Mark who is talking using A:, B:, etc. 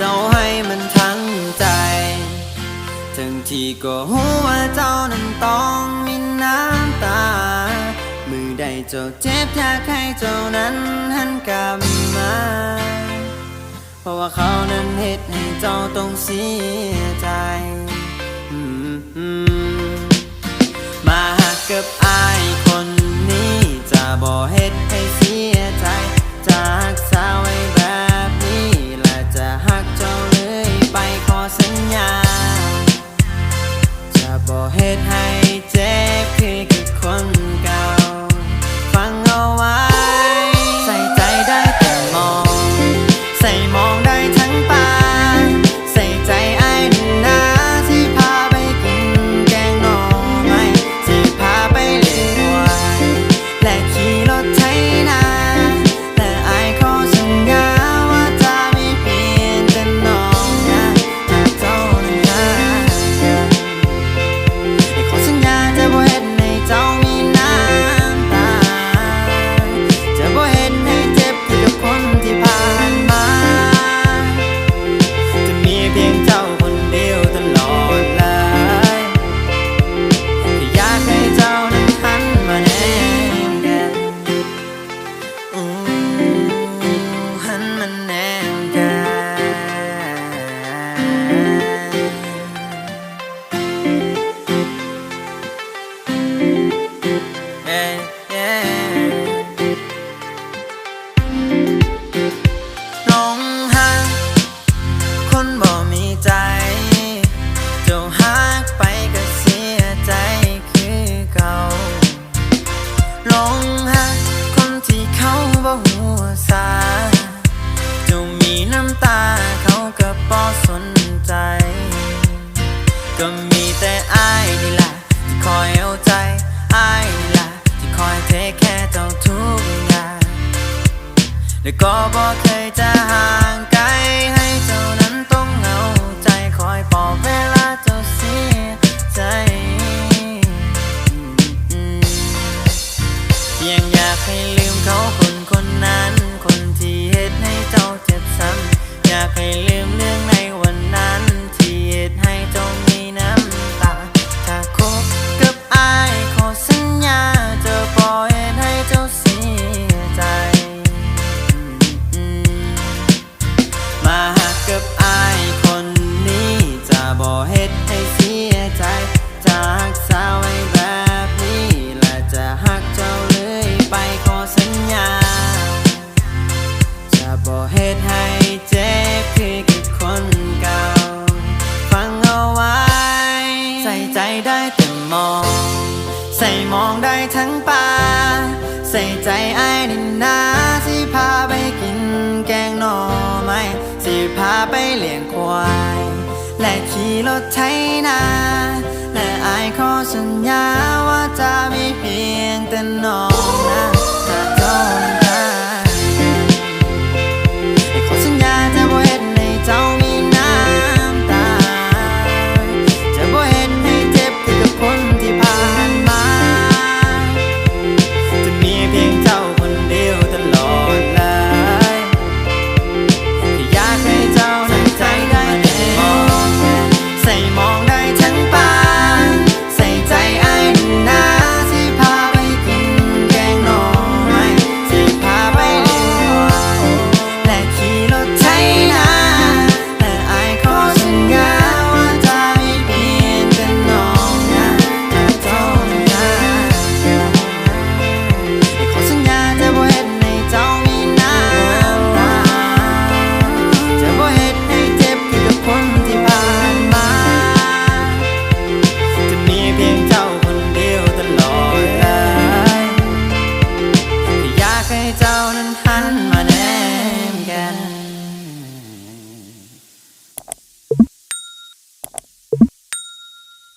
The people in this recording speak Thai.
A: เจ้าให้มันทั้งใจ ทั้งที่ก็หัวเจ้านั้นต้องมีน้ำตา มือใดเจ้าเจ็บอยากให้เจ้านั้นหันกลับมา เพราะว่าเขานั้นเหตุให้เจ้าต้องเสียใจ time. ตาเขาก็บอสนใจ ก็มีแต่อายนี่แหละที่คอยเอาใจอายนี่แหละที่คอยเทคแค่เจ้าทุกอย่างและก็บอกเคยจะหา ใจได้แต่มอง ใส่มองได้ทั้งป่า ใส่ใจไอ้นินนที่พาไปกินแกงหน่อไม้ที่พาไปเลี้ยงควาย และขี่รถไถนา และไอ้ขอสัญญาว่าจะมีเพียงแต่น้องนะ